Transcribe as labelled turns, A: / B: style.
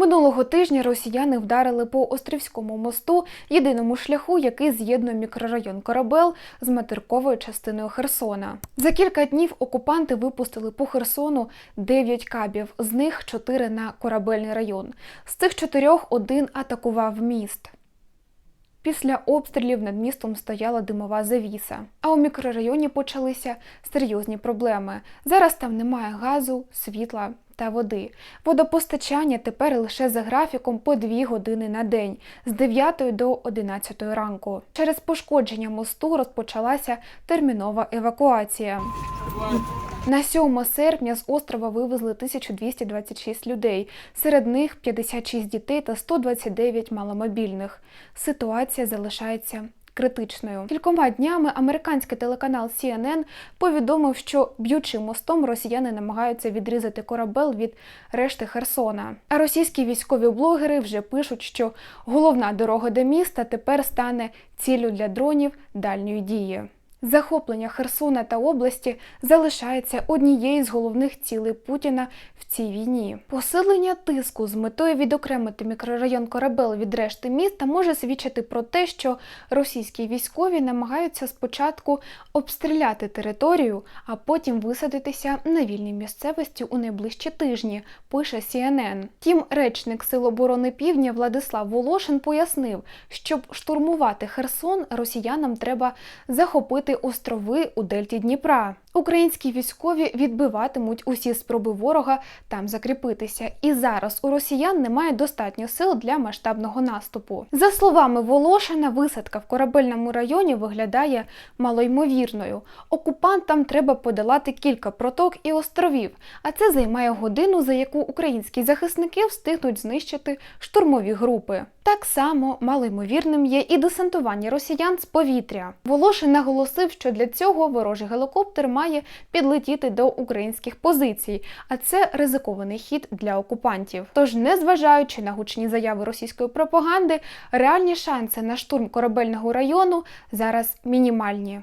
A: Минулого тижня росіяни вдарили по Острівському мосту, єдиному шляху, який з'єднує мікрорайон Корабел з материковою частиною Херсона. За кілька днів окупанти випустили по Херсону 9 кабів, з них 4 на корабельний район. З цих чотирьох один атакував міст. Після обстрілів над містом стояла димова завіса. А у мікрорайоні почалися серйозні проблеми. Зараз там немає газу, світла та води. Водопостачання тепер лише за графіком по 2 години на день з 9 до 11 ранку. Через пошкодження мосту розпочалася термінова евакуація. На 7 серпня з острова вивезли 1226 людей, серед них 56 дітей та 129 маломобільних. Ситуація залишається критичною. Кількома днями американський телеканал CNN повідомив, що б'ючи мостом росіяни намагаються відрізати корабель від решти Херсона. А російські військові блогери вже пишуть, що головна дорога до міста тепер стане ціллю для дронів дальньої дії. Захоплення Херсона та області залишається однією з головних цілей Путіна в цій війні. Посилення тиску з метою відокремити мікрорайон Корабел від решти міста може свідчити про те, що російські військові намагаються спочатку обстріляти територію, а потім висадитися на вільній місцевості у найближчі тижні. Пише CNN. Тім речник Сил оборони Півдня Владислав Волошин пояснив, щоб штурмувати Херсон, росіянам треба захопити острови у дельті Дніпра. Українські військові відбиватимуть усі спроби ворога там закріпитися. І зараз у росіян немає достатньо сил для масштабного наступу. За словами Волошина, висадка в корабельному районі виглядає малоймовірною. Окупантам треба подолати кілька проток і островів, а це займає годину, за яку українські захисники встигнуть знищити штурмові групи. Так само малоймовірним є і десантування росіян з повітря. Волошин наголосив, що для цього ворожий гелікоптер має підлетіти до українських позицій, а це ризикований хід для окупантів. Тож, незважаючи на гучні заяви російської пропаганди, реальні шанси на штурм корабельного району зараз мінімальні.